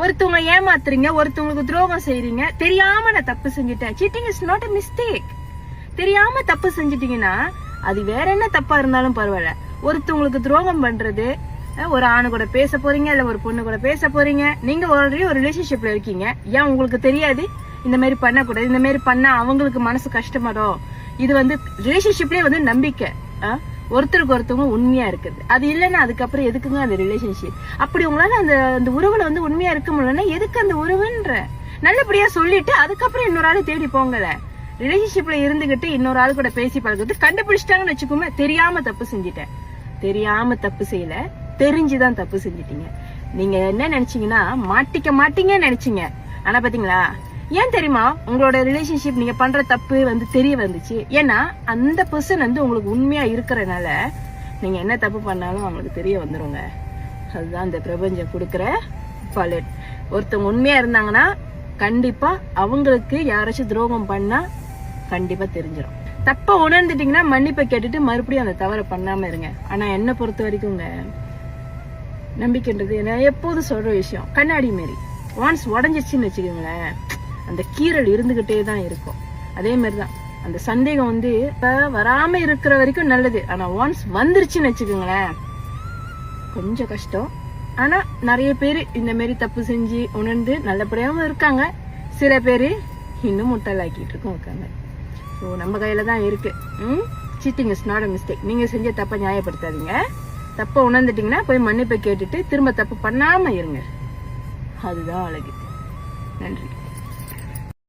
ஒருத்தவங்க ஏமாத்துறீங்க ஒருத்தவங்களுக்கு துரோகம் செய்யறீங்க தெரியாம நான் தப்பு செஞ்சுட்டேன். Cheating is not a mistake தெரியாம தப்பு செஞ்சுட்டீங்கன்னா அது வேற என்ன தப்பா இருந்தாலும் பரவாயில்ல. ஒருத்தவங்களுக்கு துரோகம் பண்றது ஒரு ஆணு கூட பேச போறீங்க இல்ல ஒரு பொண்ணு கூட பேச போறீங்க நீங்க ஆல்ரெடி ஒரு ரிலேஷன்ஷிப்ல இருக்கீங்க. ஏன் உங்களுக்கு தெரியாது? இந்த மாதிரி பண்ணக்கூடாது இந்த மாதிரி பண்ணா அவங்களுக்கு மனசு கஷ்டப்படும் இது வந்து ரிலேஷன்ஷிப்லயே வந்து நம்பிக்கை. ஒருத்தருக்கு ஒருத்தவங்க உண்மையா இருக்குது. அது இல்லைன்னா அதுக்கப்புறம் எதுக்குங்க அந்த ரிலேஷன்ஷிப் அப்படி உங்களால அந்த அந்த உறவுல வந்து உண்மையா இருக்க முடியலன்னா எதுக்கு அந்த உறவுன்ற? நல்லபடியா சொல்லிட்டு அதுக்கப்புறம் இன்னொரு ஆள் தேடி போங்கல. ரிலேஷன்ஷிப்ல இருந்துகிட்டு இன்னொரு ஆள் கூட பேசி பழகிறது கண்டுபிடிச்சிட்டாங்கன்னு வச்சுக்கோமே தெரியாம தப்பு செஞ்சிட்டேன். தெரியாம தப்பு செய்யல தெரிஞ்சுதான் தப்பு செஞ்சிட்டீங்க. நீங்க என்ன நினைச்சீங்கன்னா மாட்டிக்க மாட்டீங்கன்னு நினைச்சீங்க. ஆனா பாத்தீங்களா? ஏன் தெரியுமா? உங்களோட ரிலேஷன்ஷிப் நீங்க பண்ற தப்பு வந்து தெரிய வந்துச்சு. ஏன்னா அந்த பர்சன் வந்து உங்களுக்கு உண்மையா இருக்கிறனால நீங்க என்ன தப்பு பண்ணாலும் அவங்களுக்கு தெரிய வந்துருங்க. அதுதான் இந்த பிரபஞ்சம் கொடுக்குற பலன். ஒருத்தவங்க உண்மையா இருந்தாங்கன்னா கண்டிப்பா அவங்களுக்கு யாராச்சும் துரோகம் பண்ணா கண்டிப்பா தெரிஞ்சிடும் தப்ப உணர்ந்துட்டீங்கன்னா மன்னிப்பை கேட்டுட்டு மறுபடியும் அந்த தவறை பண்ணாம இருங்க. ஆனா என்ன பொறுத்த வரைக்கும்ங்க நம்பிக்கைன்றது நான் எப்போதும் சொல்ற விஷயம். கண்ணாடி மாரி. ஒன்ஸ் உடஞ்சிச்சுன்னு வச்சுக்கோங்களேன். அந்த கீறல் இருந்துகிட்டே தான் இருக்கும். அதே மாதிரி தான் அந்த சந்தேகம் வந்து இப்போ வராமல் இருக்கிற வரைக்கும் நல்லது. ஆனால் ஒன்ஸ் வந்துருச்சுன்னு வச்சுக்கோங்களேன் கொஞ்சம் கஷ்டம். ஆனால் நிறைய பேர் இந்தமாரி தப்பு செஞ்சு உணர்ந்து நல்லபடியாகவும் இருக்காங்க. சில பேர் இன்னும் முட்டாளாக்கிட்டு இருக்கும் இருக்காங்க ஸோ நம்ம கையில் தான் இருக்குது ம்? Cheating is not a mistake நீங்கள் செஞ்ச தப்பை நியாயப்படுத்தாதீங்க. தப்பை உணர்ந்துட்டீங்கன்னா போய் மன்னிப்பை கேட்டுட்டு திரும்ப தப்பு பண்ணாமல் இருங்க. அதுதான் அழகு. நன்றி.